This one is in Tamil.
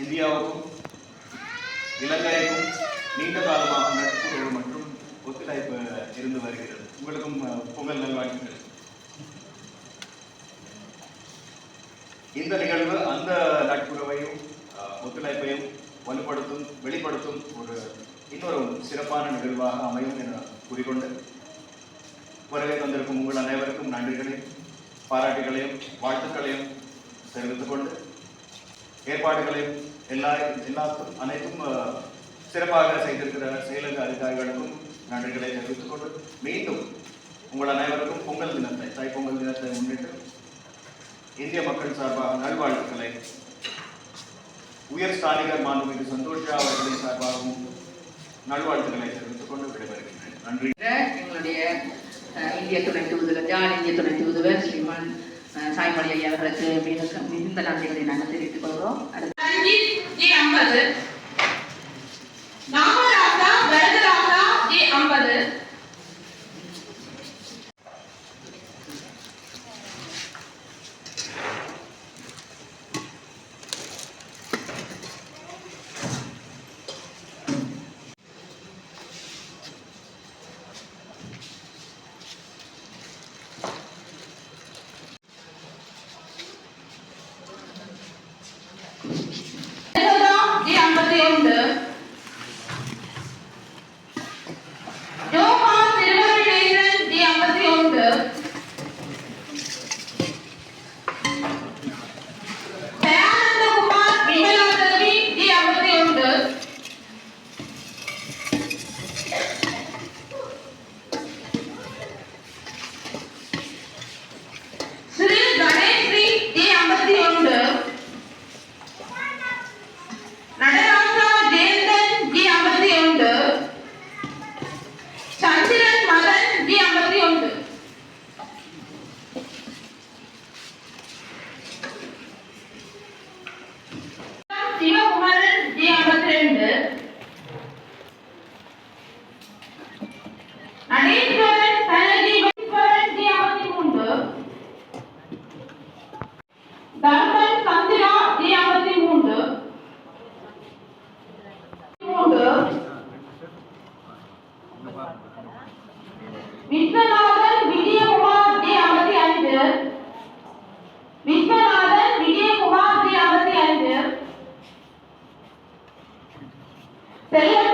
இந்தியாவுக்கும் இலங்கைக்கும் நீண்ட காலமாக நட்புறவு மற்றும் ஒத்துழைப்பு இருந்து வருகிறது. உங்களுக்கும் பொங்கல் நல்வாழ்த்துக்கள். இந்த நிகழ்வு அந்த நட்புறவையும் ஒத்துழைப்பையும் வலுப்படுத்தும் வெளிப்படுத்தும் ஒரு இன்னொரு சிறப்பான நிகழ்வாக அமையும் என கூறிக்கொண்டு வருகை தந்திருக்கும் உங்கள் அனைவருக்கும் நன்றிகளையும் பாராட்டுகளையும் வாழ்த்துக்களையும் தெரிவித்துக் கொண்டு ஏற்பாடுகளையும் எல்லா எல்லாத்தும் அனைத்தும் சிறப்பாக செய்திருக்கிற செயலக அதிகாரிகளுக்கும் நன்றிகளை தெரிவித்துக் கொண்டு மீண்டும் உங்கள் அனைவருக்கும் பொங்கல் தினத்தை தைப்பொங்கல் தினத்தை முன்னிட்டு இந்திய மக்கள் சார்பாக நல்வாழ்த்துக்களை. உயர் ஸ்தானிகர் மாண்புமிகு சந்தோஷா அவர்களின் சார்பாகவும் நல்வாழ்த்துக்களை தெரிவித்துக் கொண்டு விடைபெறுகின்றேன். நன்றி. எங்களுடைய இந்திய துணை தூதுவர் ஜான் இந்திய துணை தூதுவர் ஸ்ரீமான் சாய்மொழி ஐயா அவர்களுக்கு மிக மிகுந்த நன்றிகளை நாங்கள் தெரிவித்துக் கொள்கிறோம். அடுத்து விஸ்வநாதன் விஜயகுமார் ஜி ஐம்பத்தி அஞ்சு விஸ்வநாதன் விஜயகுமார் ஜி ஐம்பத்தி அஞ்சு செல்வ